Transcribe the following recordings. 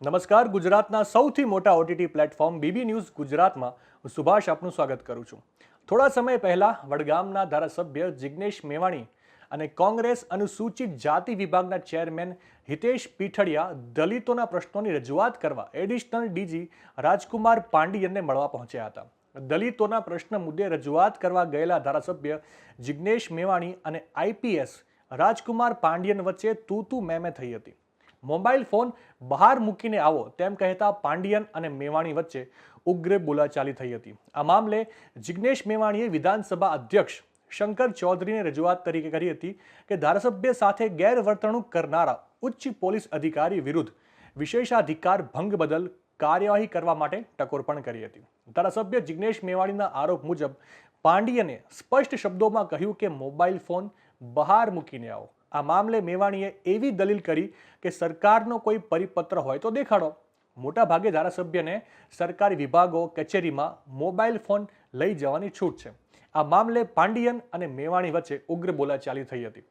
નમસ્કાર, ગુજરાતના સૌથી મોટા ઓટીટી પ્લેટફોર્મ બીબી ન્યૂઝ ગુજરાતમાં. હું સુભાષ આપનું સ્વાગત કરું છું. થોડા સમય પહેલા વડગામના ધારાસભ્ય જિગ્નેશ મેવાણી અને કોંગ્રેસ અનુસૂચિત જાતિ વિભાગના ચેરમેન હિતેશ પીઠડિયા દલિતોના પ્રશ્નોની રજૂઆત કરવા એડિશનલ ડીજી રાજકુમાર પાંડિયનને મળવા પહોંચ્યા હતા. દલિતોના પ્રશ્ન મુદ્દે રજૂઆત કરવા ગયેલા ધારાસભ્ય જિગ્નેશ મેવાણી અને આઈપીએસ રાજકુમાર પાંડિયન વચ્ચે તું તું મેમે થઈ હતી. મોબાઈલ ફોન બહાર મૂકીને આવો તેમ કહેતા પાંડિયન અને મેવાણી વચ્ચે ઉગ્ર બોલાચાલી થઈ હતી. આ મામલે જિગ્નેશ મેવાણીએ વિધાનસભા અધ્યક્ષ શંકર ચૌધરીને રજૂઆત તરીકે કરી હતી કે ધારાસભ્ય સાથે ગેરવર્તણૂક કરનારા ઉચ્ચ પોલીસ અધિકારી વિરુદ્ધ વિશેષાધિકાર ભંગ બદલ કાર્યવાહી કરવા માટે ટકોર પણ કરી હતી. ધારાસભ્ય જિગ્નેશ મેવાણીના આરોપ મુજબ પાંડિયને સ્પષ્ટ શબ્દોમાં કહ્યું કે મોબાઈલ ફોન બહાર મૂકીને આવો. આ મામલે મેવાણીએ એવી દલીલ કરી કે સરકારનો કોઈ પરિપત્ર હોય તો દેખાડો. મોટાભાગે ધારાસભ્યને સરકારી વિભાગો, કચેરીમાં મોબાઈલ ફોન લઈ જવાની છૂટ છે. આ મામલે પાંડિયન અને મેવાણી વચ્ચે ઉગ્ર બોલાચાલી થઈ હતી.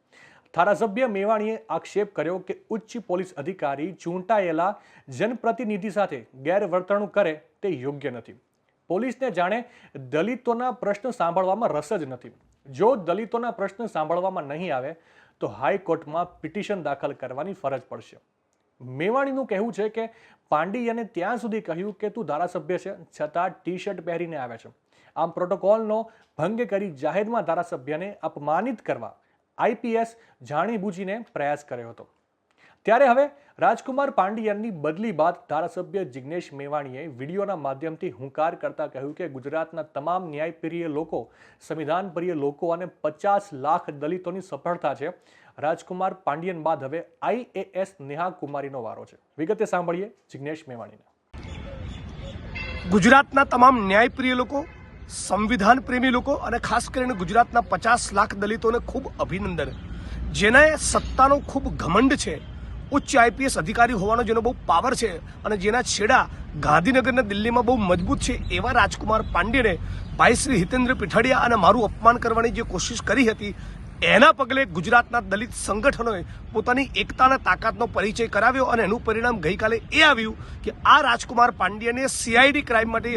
ધારાસભ્ય મેવાણીએ આક્ષેપ કર્યો કે ઉચ્ચ પોલીસ અધિકારી ચૂંટાયેલા જનપ્રતિનિધિ સાથે ગેરવર્તણૂક કરે તે યોગ્ય નથી. પોલીસને જાણે દલિતોના પ્રશ્ન સાંભળવામાં રસ જ નથી. જો દલિતોના પ્રશ્ન સાંભળવામાં નહીં આવે, તો હાઈકોર્ટમાં પિટિશન દાખલ કરવાની ફરજ પડશે. મેવાણીનું કહેવું છે કે પાંડિયને ત્યાં સુધી કહ્યું કે તું ધારાસભ્ય છે, છતાં ટી શર્ટ પહેરીને આવે છે. આમ પ્રોટોકોલનો ભંગ કરી જાહેરમાં ધારાસભ્યને અપમાનિત કરવા આઈપીએસ જાણીબૂજીને પ્રયાસ કર્યો હતો. ત્યારે હવે રાજકુમાર પાંડિયનની બદલી બાદ ધારાસભ્ય જિગ્નેશ મેવાણીએ વિડીયોના માધ્યમથી હુંકાર કરતા કહ્યું કે ગુજરાતના તમામ ન્યાયપ્રિય લોકો, સંવિધાનપ્રિય લોકો અને પચાસ લાખ દલિતોની સફળતા છે. રાજકુમાર પાંડિયન બાદ હવે આઈએએસ નેહા કુમારીનો વારો છે. વિગતે સાંભળીએ જિગ્નેશ મેવાણીને. ગુજરાતના તમામ ન્યાયપ્રિય લોકો સંવિધાન પ્રેમી લોકો અને ખાસ કરીને ગુજરાતના પચાસ લાખ દલિતોને ખૂબ અભિનંદન. જેને સત્તાનો ખૂબ ઘમંડ છે. ઉચ્ચ આઈપીએસ અધિકારી હોવાનો જેનો બહુ પાવર છે અને જેના છેડા ગાંધીનગરના દિલ્હીમાં બહુ મજબૂત છે એવા રાજકુમાર પાંડેને ભાઈ શ્રી હિતેન્દ્ર પીઠડિયા અને મારું અપમાન કરવાની જે કોશિશ કરી હતી, એના પગલે ગુજરાતના દલિત સંગઠનોએ પોતાની એકતાના તાકાતનો પરિચય કરાવ્યો અને એનું પરિણામ ગઈકાલે એ આવ્યું કે આ રાજકુમાર પાંડ્યને સીઆઈડી ક્રાઇમ માટે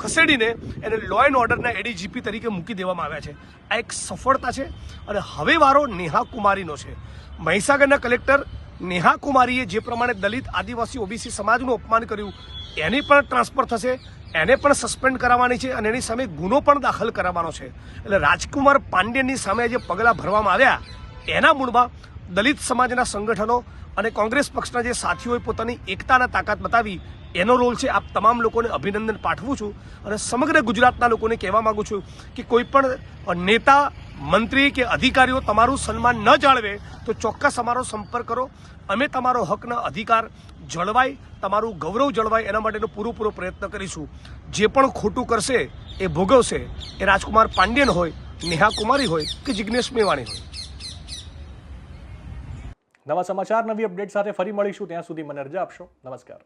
ખસેડીને એને લો એન્ડ ઓર્ડરના એડીજીપી તરીકે મૂકી દેવામાં આવ્યા છે. આ એક સફળતા છે અને હવે વારો નેહા કુમારીનો છે. મહીસાગરના કલેક્ટર નેહા કુમારીએ જે પ્રમાણે દલિત આદિવાસી ઓબીસી સમાજનું અપમાન કર્યું, એની પણ ટ્રાન્સફર થશે, એને પણ સસ્પેન્ડ કરાવવાની છે અને એની સામે ગુનો પણ દાખલ કરાવવાનો છે. એટલે રાજકુમાર પાંડ્યની સામે જે પગલાં ભરવામાં આવ્યા. એના મૂળમાં દલિત સમાજના સંગઠનો અને કોંગ્રેસ પક્ષના જે સાથીઓએ પોતાની એકતાના તાકાત બતાવી, એનો રોલ છે આપ તમામ લોકોને અભિનંદન પાઠવું છું અને સમગ્ર ગુજરાતના લોકોને કહેવા માંગુ છું કે કોઈ પણ નેતા મંત્રી કે અધિકારીઓ તમારું સન્માન ન જાળવે, તો ચોક્કસ અમારો સંપર્ક કરો. અમે તમારો હકના અધિકાર જળવાય, તમારું ગૌરવ જળવાય, એના માટેનો પૂરેપૂરો પ્રયત્ન કરીશું. જે પણ ખોટું કરશે, એ ભોગવશે. એ રાજકુમાર પાંડ્યન હોય, નેહા કુમારી હોય કે જિગ્નેશ મેવાણી હોય. નવા સમાચાર, નવી અપડેટ સાથે ફરી મળીશું. ત્યાં સુધી મને રજા આપશો. નમસ્કાર.